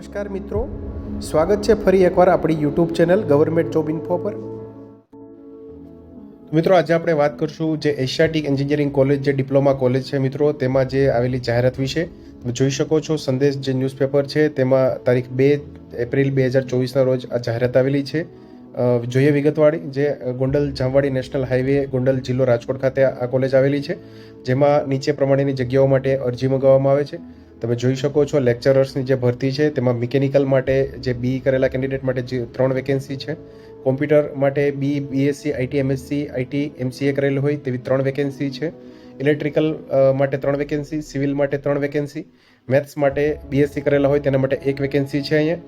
નમસ્કાર મિત્રો. સ્વાગત છે ફરી એકવાર આપણી YouTube channel government job info પર. મિત્રો, આજે આપણે વાત કરશું જે એશિયાટિક એન્જિનિયરિંગ કોલેજ જે ડિપ્લોમા કોલેજ છે મિત્રો, તેમાં જે આવેલી જાહેરાત વિશે. જોઈ શકો છો, સંદેશ જે ન્યૂઝપેપર છે, તેમાં તારીખ બે એપ્રિલ બે હજાર ચોવીસના રોજ આ જાહેરાત આવેલી છે. જોઈએ વિગતવાળી, જે ગોંડલ જામવાડી નેશનલ હાઈવે, ગોંડલ જિલ્લો રાજકોટ ખાતે આ કોલેજ આવેલી છે. જેમાં નીચે પ્રમાણેની જગ્યાઓ માટે અરજી મંગાવવામાં આવે છે. તમે જોઈ શકો છો લેક્ચરર્સની જે ભરતી છે, તેમાં મિકેનિકલ માટે જે બી કરેલા કેન્ડિડેટ માટે જે ત્રણ વેકેન્સી છે. કોમ્પ્યુટર માટે B BSc IT MSc IT MCA કરેલું હોય તેવી ત્રણ વેકેન્સી છે. ઇલેક્ટ્રિકલ માટે ત્રણ વેકેન્સી સિવિલ માટે ત્રણ વેકેન્સી મેથ્સ માટે બીએસસી કરેલા હોય તેના માટે એક વેકેન્સી છે અહીંયા.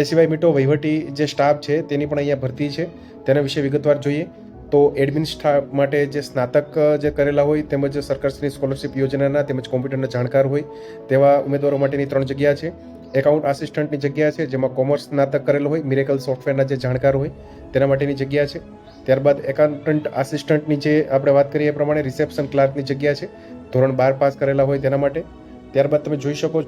એ સિવાય મીટો વહીવટી જે સ્ટાફ છે, તેની પણ અહીંયા ભરતી છે. તેના વિશે વિગતવાર જોઈએ. તો એડમિનિસ્ટ્રા માટે જે સ્નાતક જે કરેલા હોય તેમજ સરકારશ્રી સ્કોલરશિપ યોજનાના તેમજ કોમ્પ્યુટરના જાણકાર હોય તેવા ઉમેદવારો માટેની ત્રણ જગ્યા છે. એકાઉન્ટ આસિસ્ટન્ટની જગ્યા છે, જેમાં કોમર્સ સ્નાતક કરેલો હોય, મિરેકલ સોફ્ટવેરના જે જાણકાર હોય તેના માટેની જગ્યા છે. ત્યારબાદ એકાઉન્ટન્ટ આસિસ્ટન્ટની જે આપણે વાત કરીએ એ પ્રમાણે રિસેપ્શન ક્લાર્કની જગ્યા છે, ધોરણ બાર પાસ કરેલા હોય તેના માટે. ત્યારબાદ તમે જોઈ શકો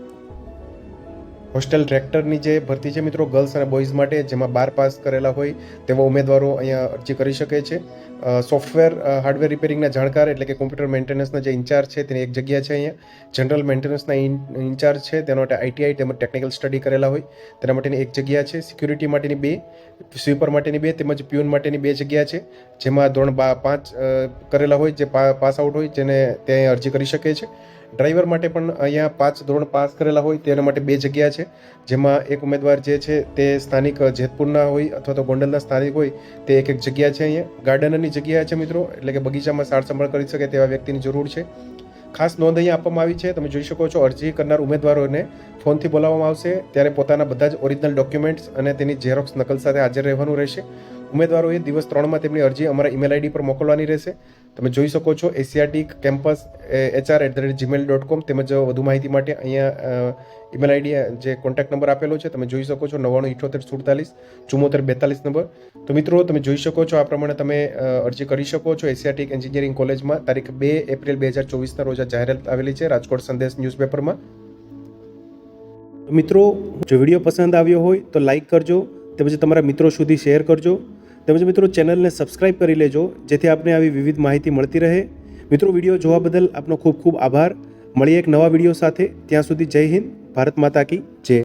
હોસ્ટેલ રેક્ટરની જે ભરતી છે મિત્રો ગર્લ્સ અને બોયઝ માટે, જેમાં બાર પાસ કરેલા હોય તેવા ઉમેદવારો અહીંયા અરજી કરી શકે છે. સોફ્ટવેર હાર્ડવેર રિપેરિંગના જાણકાર એટલે કે કોમ્પ્યુટર મેન્ટેનન્સના જે ઇન્ચાર્જ છે તેની એક જગ્યા છે અહીંયા. જનરલ મેન્ટેનન્સના ઇન્ચાર્જ છે, તેના માટે આઈટીઆઈ તેમજ ટેકનિકલ સ્ટડી કરેલા હોય, તેના માટેની એક જગ્યા છે. સિક્યુરિટી માટેની બે, સ્વીપર માટેની બે તેમજ પ્યુન માટેની બે જગ્યા છે, જેમાં ધોરણ પાંચ કરેલા હોય, જે પાસ આઉટ હોય, જેને ત્યાં અરજી કરી શકે છે. ડ્રાઈવર માટે પણ અહીંયા પાંચ ધોરણ પાસ કરેલા હોય તેના માટે બે જગ્યા છે. જેમાં એક ઉમેદવાર જે છે તે સ્થાનિક જેતપુરના હોય અથવા તો ગોંડલના સ્થાનિક હોય તે એક એક જગ્યા છે અહીંયા. ગાર્ડનરની જગ્યા છે મિત્રો, એટલે કે બગીચામાં સાર સંભાળ કરી શકે તેવા વ્યક્તિની જરૂર છે. ખાસ નોંધ અહીંયા આપવામાં આવી છે, તમે જોઈ શકો છો અરજી કરનાર ઉમેદવારોને ફોનથી બોલાવવામાં આવશે. ત્યારે પોતાના બધા જ ઓરિજિનલ ડોક્યુમેન્ટ્સ અને તેની ઝેરોક્સ નકલ સાથે હાજર રહેવાનું રહેશે. ઉમેદવારોએ દિવસ ત્રણમાં તેમની અરજી અમારા ઈમેલ આઈડી પર મોકલવાની રહેશે. તમે જોઈ શકો છો Asiatic campus HR at the rate Gmail dot com તેમજ વધુ માહિતી માટે અહીંયા ઈમેલ આઈડી જે કોન્ટેક્ટ નંબર આપેલો છે, તમે જોઈ શકો છો નવ્વાણું ઇઠોતેર સુડતાલીસ ચુમ્મોતેર બેતાલીસ નંબર. તો મિત્રો, તમે જોઈ શકો છો આ પ્રમાણે તમે અરજી કરી શકો છો એશિયાટિક એન્જિનિયરિંગ કોલેજમાં તારીખ બે એપ્રિલ બે હજાર ચોવીસના રોજ જાહેરાત આવેલી છે રાજકોટ સંદેશ ન્યૂઝપેપરમાં. મિત્રો, જો વીડિયો પસંદ આવ્યો હોય તો લાઈક કરજો, તેમજ તમારા મિત્રો સુધી શેર કરજો. તેમજ મિત્રો ચેનલને સબસ્ક્રાઇબ કરી લેજો, જેથી આપને આવી વિવિધ માહિતી મળતી રહે. મિત્રો, વીડિયો જોવા બદલ આપનો ખૂબ ખૂબ આભાર. મળીએ એક નવા વીડિયો સાથે. ત્યાં સુધી જય હિન્દ, ભારત માતા કી જય.